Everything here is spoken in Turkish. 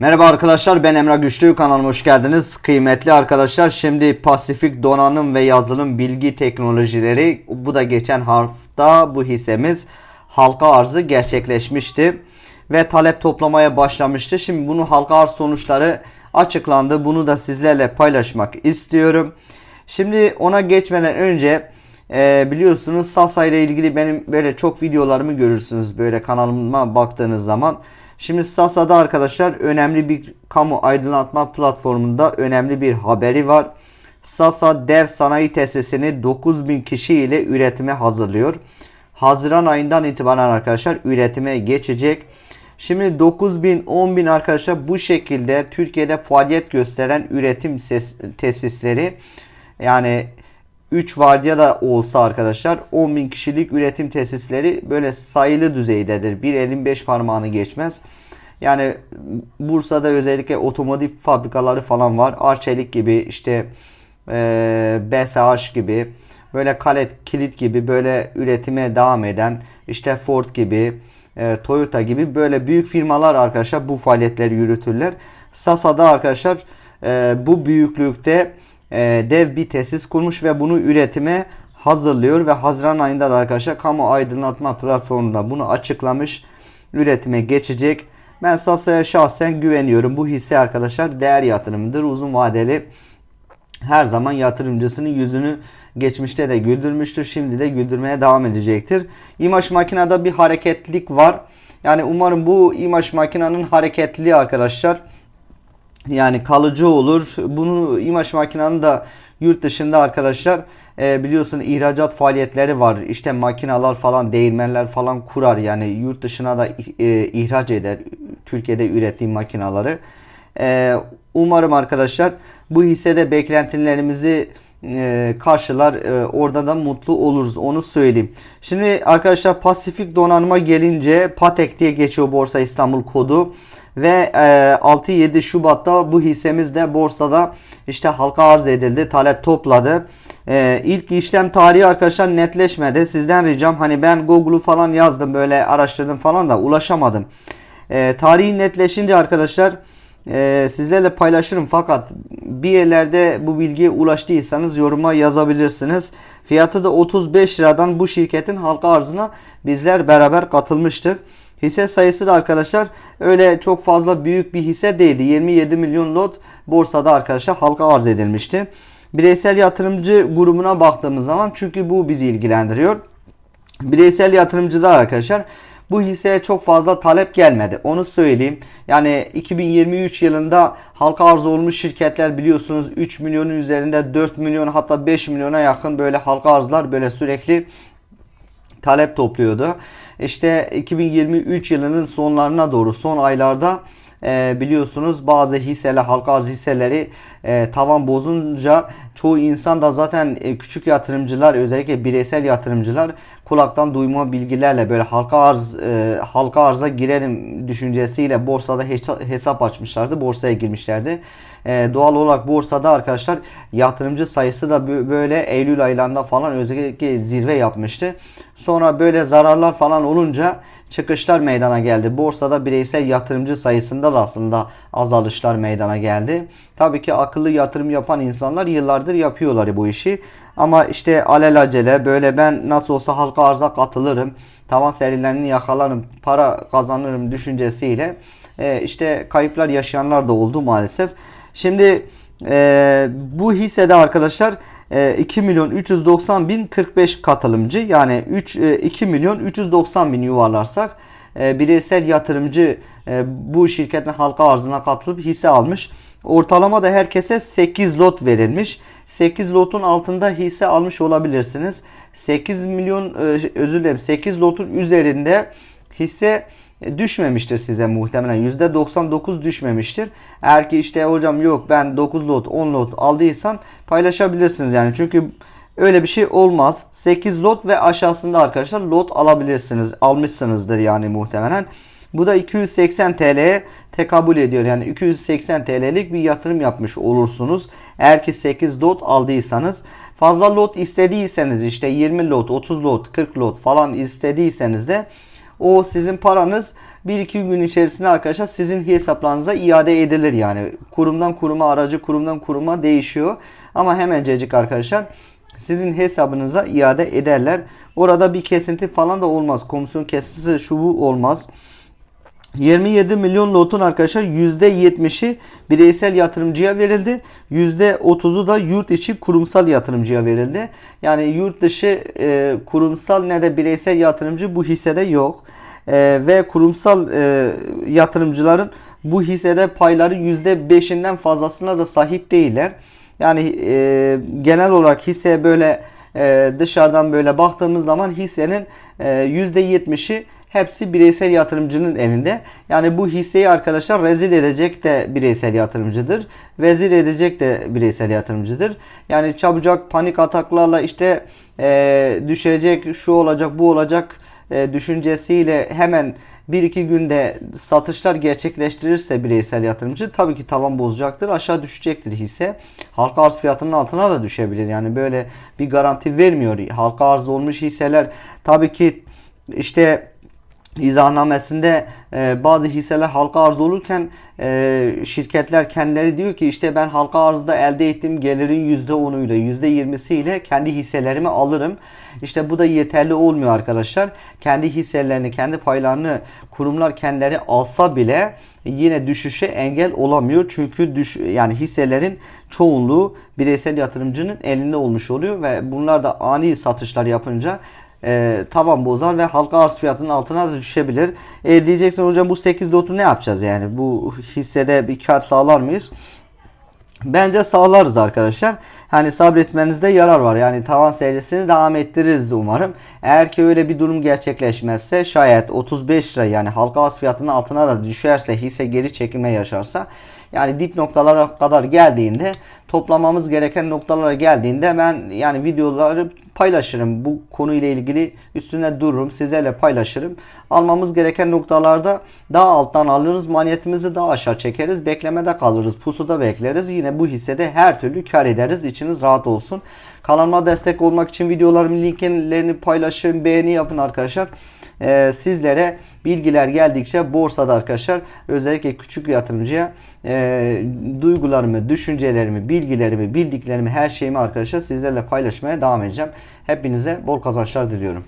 Merhaba arkadaşlar ben Emrah Güçlü kanalıma hoş geldiniz. Kıymetli arkadaşlar şimdi Pasifik Donanım ve Yazılım Bilgi Teknolojileri bu da geçen hafta bu hissemiz halka arzı gerçekleşmişti. Ve talep toplamaya başlamıştı. Şimdi bunun halka arz sonuçları açıklandı. Bunu da sizlerle paylaşmak istiyorum. Şimdi ona geçmeden önce e, biliyorsunuz Sasa ile ilgili benim böyle çok videolarımı görürsünüz böyle kanalıma baktığınız zaman. Şimdi Sasa'da arkadaşlar önemli bir kamu aydınlatma platformunda önemli bir haberi var. Sasa dev sanayi tesisini 9000 kişi ile üretime hazırlıyor. Haziran ayından itibaren arkadaşlar üretime geçecek. Şimdi 9000 10000 arkadaşlar bu şekilde Türkiye'de faaliyet gösteren üretim ses, tesisleri yani 3 vardiya da olsa arkadaşlar 10.000 kişilik üretim tesisleri böyle sayılı düzeydedir. Bir elin 5 parmağını geçmez. Yani Bursa'da özellikle otomotiv fabrikaları falan var. Arçelik gibi işte e, BSH gibi böyle kalet kilit gibi böyle üretime devam eden işte Ford gibi e, Toyota gibi böyle büyük firmalar arkadaşlar bu faaliyetleri yürütürler. Sasa'da arkadaşlar e, bu büyüklükte dev bir tesis kurmuş ve bunu üretime hazırlıyor ve Haziran ayında da arkadaşlar kamu aydınlatma platformunda bunu açıklamış. Üretime geçecek. Ben Sasa'ya şahsen güveniyorum. Bu hisse arkadaşlar değer yatırımıdır. Uzun vadeli her zaman yatırımcısının yüzünü geçmişte de güldürmüştür. Şimdi de güldürmeye devam edecektir. İmaj makinede bir hareketlilik var. Yani umarım bu imaj makinenin hareketliliği arkadaşlar yani kalıcı olur. Bunu imaj makinanın da yurt dışında arkadaşlar e, biliyorsun ihracat faaliyetleri var. İşte makinalar falan değirmenler falan kurar. Yani yurt dışına da e, ihraç eder. Türkiye'de ürettiğim makinaları. E, umarım arkadaşlar bu hissede beklentilerimizi e, karşılar. E, orada da mutlu oluruz. Onu söyleyeyim. Şimdi arkadaşlar Pasifik donanıma gelince PATEK diye geçiyor Borsa İstanbul kodu ve e, 6-7 Şubat'ta bu hissemiz de borsada işte halka arz edildi. Talep topladı. E, ilk işlem tarihi arkadaşlar netleşmedi. Sizden ricam hani ben Google'u falan yazdım böyle araştırdım falan da ulaşamadım. E, tarihi netleşince arkadaşlar e, sizlerle paylaşırım fakat bir yerlerde bu bilgiye ulaştıysanız yoruma yazabilirsiniz. Fiyatı da 35 liradan bu şirketin halka arzına bizler beraber katılmıştık. Hisse sayısı da arkadaşlar öyle çok fazla büyük bir hisse değildi. 27 milyon lot borsada arkadaşlar halka arz edilmişti. Bireysel yatırımcı grubuna baktığımız zaman çünkü bu bizi ilgilendiriyor. Bireysel yatırımcılar arkadaşlar bu hisseye çok fazla talep gelmedi. Onu söyleyeyim. Yani 2023 yılında halka arz olmuş şirketler biliyorsunuz 3 milyonun üzerinde 4 milyon hatta 5 milyona yakın böyle halka arzlar böyle sürekli talep topluyordu. İşte 2023 yılının sonlarına doğru son aylarda e, biliyorsunuz bazı hisseler halka arz hisseleri e, tavan bozunca çoğu insan da zaten e, küçük yatırımcılar özellikle bireysel yatırımcılar kulaktan duyma bilgilerle böyle halka arz e, halka arza girelim düşüncesiyle borsada hesap açmışlardı. Borsaya girmişlerdi. E, doğal olarak borsada arkadaşlar yatırımcı sayısı da böyle Eylül aylarında falan özellikle zirve yapmıştı. Sonra böyle zararlar falan olunca çıkışlar meydana geldi. Borsada bireysel yatırımcı sayısında da aslında azalışlar meydana geldi. Tabii ki akıllı yatırım yapan insanlar yıllardır yapıyorlar bu işi. Ama işte alelacele böyle ben nasıl olsa halka arza katılırım. Tavan serilerini yakalarım, para kazanırım düşüncesiyle e, işte kayıplar yaşayanlar da oldu maalesef. Şimdi e, bu hissede arkadaşlar e, 2 milyon 390 bin 45 katılımcı yani 3 e, 2 milyon 390 bin yuvarlarsak e, bireysel yatırımcı e, bu şirketin halka arzına katılıp hisse almış. Ortalama da herkese 8 lot verilmiş. 8 lotun altında hisse almış olabilirsiniz. 8 milyon e, özür dilerim 8 lotun üzerinde hisse düşmemiştir size muhtemelen. %99 düşmemiştir. Eğer ki işte hocam yok ben 9 lot 10 lot aldıysam paylaşabilirsiniz yani. Çünkü öyle bir şey olmaz. 8 lot ve aşağısında arkadaşlar lot alabilirsiniz. Almışsınızdır yani muhtemelen. Bu da 280 TL'ye tekabül ediyor. Yani 280 TL'lik bir yatırım yapmış olursunuz. Eğer ki 8 lot aldıysanız. Fazla lot istediyseniz işte 20 lot, 30 lot, 40 lot falan istediyseniz de o sizin paranız 1-2 gün içerisinde arkadaşlar sizin hesaplarınıza iade edilir yani. Kurumdan kuruma aracı kurumdan kuruma değişiyor. Ama hemencecik arkadaşlar sizin hesabınıza iade ederler. Orada bir kesinti falan da olmaz. Komisyon kesintisi şu bu olmaz. 27 milyon lotun arkadaşlar %70'i bireysel yatırımcıya verildi. %30'u da yurt içi kurumsal yatırımcıya verildi. Yani yurt dışı e, kurumsal ne de bireysel yatırımcı bu hissede yok. E, ve kurumsal e, yatırımcıların bu hissede payları %5'inden fazlasına da sahip değiller. Yani e, genel olarak hisseye böyle e, dışarıdan böyle baktığımız zaman hissenin e, %70'i hepsi bireysel yatırımcının elinde. Yani bu hisseyi arkadaşlar rezil edecek de bireysel yatırımcıdır. Vezir edecek de bireysel yatırımcıdır. Yani çabucak panik ataklarla işte e, düşecek, şu olacak, bu olacak e, düşüncesiyle hemen bir iki günde satışlar gerçekleştirirse bireysel yatırımcı tabii ki tavan bozacaktır. Aşağı düşecektir hisse. Halka arz fiyatının altına da düşebilir. Yani böyle bir garanti vermiyor. Halka arz olmuş hisseler tabii ki işte izahnamesinde e, bazı hisseler halka arz olurken e, şirketler kendileri diyor ki işte ben halka arzda elde ettiğim gelirin %10'uyla %20'siyle kendi hisselerimi alırım. İşte bu da yeterli olmuyor arkadaşlar. Kendi hisselerini, kendi paylarını kurumlar kendileri alsa bile yine düşüşe engel olamıyor. Çünkü düş yani hisselerin çoğunluğu bireysel yatırımcının elinde olmuş oluyor ve bunlar da ani satışlar yapınca e, tavan bozar ve halka arz fiyatının altına düşebilir. E, diyeceksin hocam bu 8 lotu ne yapacağız yani? Bu hissede bir kar sağlar mıyız? Bence sağlarız arkadaşlar. Hani sabretmenizde yarar var. Yani tavan serisini devam ettiririz umarım. Eğer ki öyle bir durum gerçekleşmezse şayet 35 lira yani halka arz fiyatının altına da düşerse hisse geri çekilme yaşarsa yani dip noktalara kadar geldiğinde toplamamız gereken noktalara geldiğinde ben yani videoları paylaşırım. Bu konuyla ilgili üstüne dururum. Sizlerle paylaşırım. Almamız gereken noktalarda daha alttan alırız. Maliyetimizi daha aşağı çekeriz. Beklemede kalırız. Pusuda bekleriz. Yine bu hissede her türlü kar ederiz. İçiniz rahat olsun. Kanalıma destek olmak için videolarımın linklerini paylaşın. Beğeni yapın arkadaşlar. Ee, sizlere bilgiler geldikçe borsada arkadaşlar özellikle küçük yatırımcıya e, duygularımı, düşüncelerimi, bilgilerimi, bildiklerimi, her şeyimi arkadaşlar sizlerle paylaşmaya devam edeceğim. Hepinize bol kazançlar diliyorum.